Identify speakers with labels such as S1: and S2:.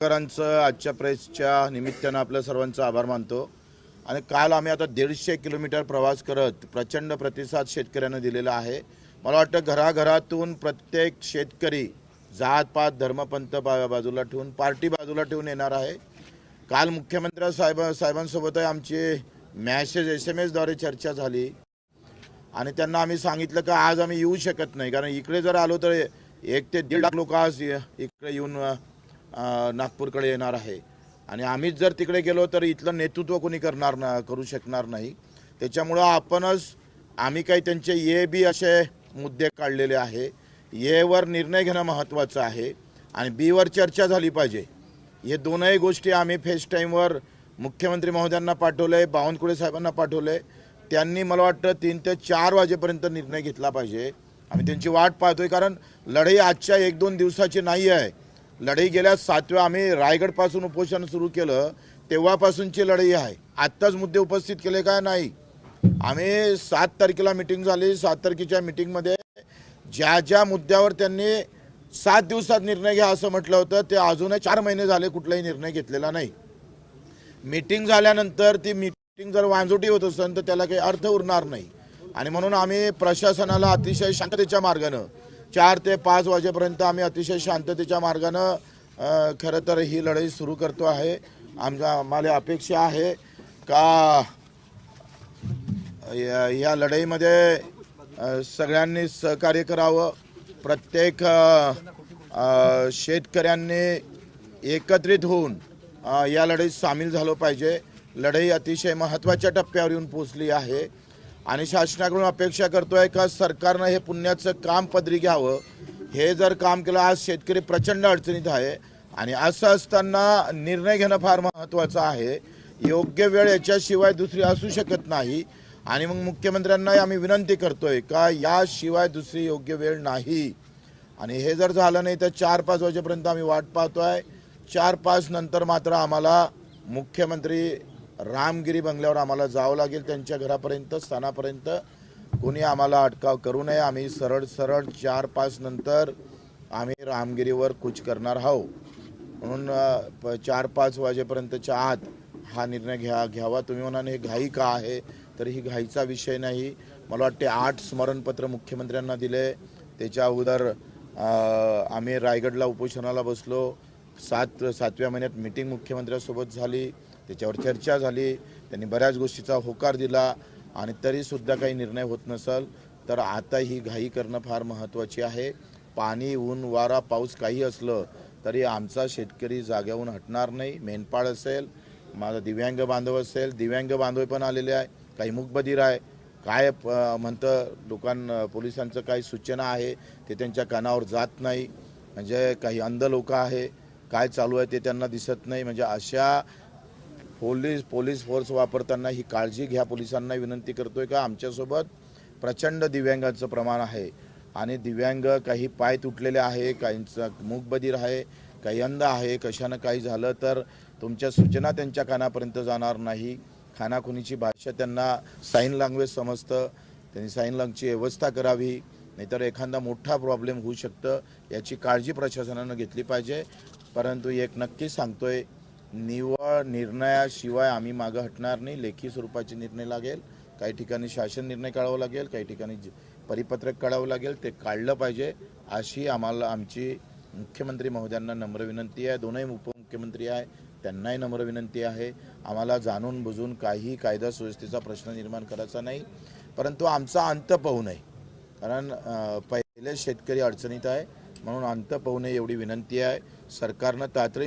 S1: शेतकऱ्यांचं आजच्या प्रेसच्या निमित्तानं आपलं सर्वांचा आभार मानतो. आणि काल आम्ही आता दीडशे किलोमीटर प्रवास करत प्रचंड प्रतिसाद शेतकऱ्यांना दिलेला आहे. मला वाटतं घराघरातून प्रत्येक शेतकरी जात पात धर्मपंथ बाजूला ठेवून पार्टी बाजूला ठेवून येणार आहे. काल मुख्यमंत्री साहेब साहेबांसोबतही आमची मॅसेज एस एम एसद्वारे चर्चा झाली. आणि त्यांना आम्ही सांगितलं की आज आम्ही येऊ शकत नाही. कारण इकडे जर आलो तर एक ते दीड लाख लोक आज इकडे येऊन नागपूरकडे येणार आहे. आणि आम्हीच जर तिकडे गेलो तर इथलं नेतृत्व कोणी करणार ना करू शकणार नाही. त्याच्यामुळं आपणच आम्ही काही त्यांचे ये बी असे मुद्दे काढलेले आहे. येवर निर्णय घेणं महत्त्वाचं आहे. आणि बीवर चर्चा झाली पाहिजे. हे दोनही गोष्टी आम्ही फेस टाईमवर मुख्यमंत्री महोदयांना पाठवले बावनकुळे साहेबांना पाठवले. त्यांनी मला वाटतं तीन ते चार वाजेपर्यंत निर्णय घेतला पाहिजे. आम्ही त्यांची वाट पाहतोय कारण लढाई आजच्या एक दोन दिवसाची नाही आहे. लढाई गेल्या सातव्या आम्ही रायगडपासून उपोषण सुरू केलं तेव्हापासूनची लढाई आहे. आत्ताच मुद्दे उपस्थित केले काय नाही. आम्ही सात तारखेला मिटिंग झाली. सात तारखेच्या मिटिंगमध्ये ज्या ज्या मुद्द्यावर त्यांनी सात दिवसात निर्णय घ्या असं म्हटलं होतं ते अजूनही चार महिने झाले कुठलाही निर्णय घेतलेला नाही. मीटिंग झाल्यानंतर ती मीटिंग जर वांजोटी होत असेल तर त्याला काही अर्थ उरणार नाही. आणि म्हणून आम्ही प्रशासनाला अतिशय शांततेच्या मार्गानं चार ते पाच वाजेपर्यंत आम्ही अतिशय शांततेच्या मार्गानं खरं तर ही लढाई सुरू करतो आहे. आमच्या आम्हाला अपेक्षा आहे का या या लढाईमध्ये सगळ्यांनी सहकार्य करावं. प्रत्येक शेतकऱ्यांनी एकत्रित होऊन या लढाईत सामील झालं पाहिजे. लढाई अतिशय महत्त्वाच्या टप्प्यावर येऊन पोचली आहे. आणि शासनाकडून अपेक्षा करतोय का सरकारनं हे पुण्याचं काम पदरी घ्यावं? हे जर काम केलं आज शेतकरी प्रचंड अडचणीत आहे. आणि असं असताना निर्णय घेणं फार महत्त्वाचं आहे. योग्य वेळ याच्याशिवाय दुसरी असू शकत नाही. आणि मग मुख्यमंत्र्यांना आम्ही विनंती करतोय का याशिवाय दुसरी योग्य वेळ नाही. आणि हे जर झालं नाही तर चार पाच वाजेपर्यंत आम्ही वाट पाहतोय. चार पाच नंतर मात्र आम्हाला मुख्यमंत्री रामगिरी बंगल्यावर आम्हाला जावं लागेल त्यांच्या घरापर्यंत स्थानापर्यंत. कोणी आम्हाला अटकाव करू नये. आम्ही सरळ सरळ चार पाच नंतर आम्ही रामगिरीवर कूच करणार आहोत. म्हणून प- चार पाच वाजेपर्यंतच्या आत हा निर्णय घ्या घ्यावा. तुम्ही म्हणाल हे घाई का आहे? तर ही घाईचा विषय नाही. मला वाटते आठ स्मरणपत्र मुख्यमंत्र्यांना दिले. त्याच्या अगोदर आम्ही रायगडला उपोषणाला बसलो. सात सातव्या महिन्यात मिटिंग मुख्यमंत्र्यांसोबत झाली. त्याच्यावर चर्चा झाली त्यांनी बऱ्याच गोष्टीचा होकार दिला आणि तरीसुद्धा काही निर्णय होत नसेल तर आता ही घाई करणं फार महत्त्वाची आहे. पाणी ऊन वारा पाऊस काही असलं तरी आमचा शेतकरी जाग्याहून हटणार नाही. मेनपाळ असेल माझा दिव्यांग बांधव असेल दिव्यांग बांधव पण आलेले आहे काही मुकबधीर आहे. काय म्हणतं लोकां पोलिसांचं काही सूचना आहे ते त्यांच्या कानावर जात नाही. म्हणजे काही अंध लोक आहे काय चालू आहे ते त्यांना दिसत नाही. म्हणजे अशा पोलीस पोलीस फोर्स वापरताना ही काळजी घ्या पोलिसांना विनंती करतोय का? आमच्यासोबत प्रचंड दिव्यांगाचं प्रमाण आहे. आणि दिव्यांग काही पाय तुटलेले आहे काहींचा मूकबधीर आहे काही अंध आहे कशानं काही झालं तर तुमच्या सूचना त्यांच्या कानापर्यंत जाणार नाही. खानाखुनीची भाषा त्यांना साईन लँग्वेज समजतं. त्यांनी साईन लँग्वेजची व्यवस्था करावी. नाहीतर एखादा मोठा प्रॉब्लेम होऊ शकतं. याची काळजी प्रशासनानं घेतली पाहिजे. परंतु एक नक्की सांगतोय निवळ निर्णयाशिवाय आम्ही मागं हटणार नाही. लेखी स्वरूपाचे निर्णय लागेल. काही ठिकाणी शासन निर्णय काढावा लागेल काही ठिकाणी परिपत्रक काढावं लागेल ते काढलं पाहिजे. अशी आम्हाला आमची मुख्यमंत्री महोदयांना नम्र विनंती आहे. दोनही उपमुख्यमंत्री आहे. त्यांनाही नम्र विनंती आहे. आम्हाला जाणून बुजून काही कायदा सुव्यवस्थेचा प्रश्न निर्माण करायचा नाही. परंतु आमचा अंत पाहू नये. कारण पहिले शेतकरी अडचणीत आहे. म्हणून अंत पाहू नये एवढी विनंती आहे. सरकारनं तातडी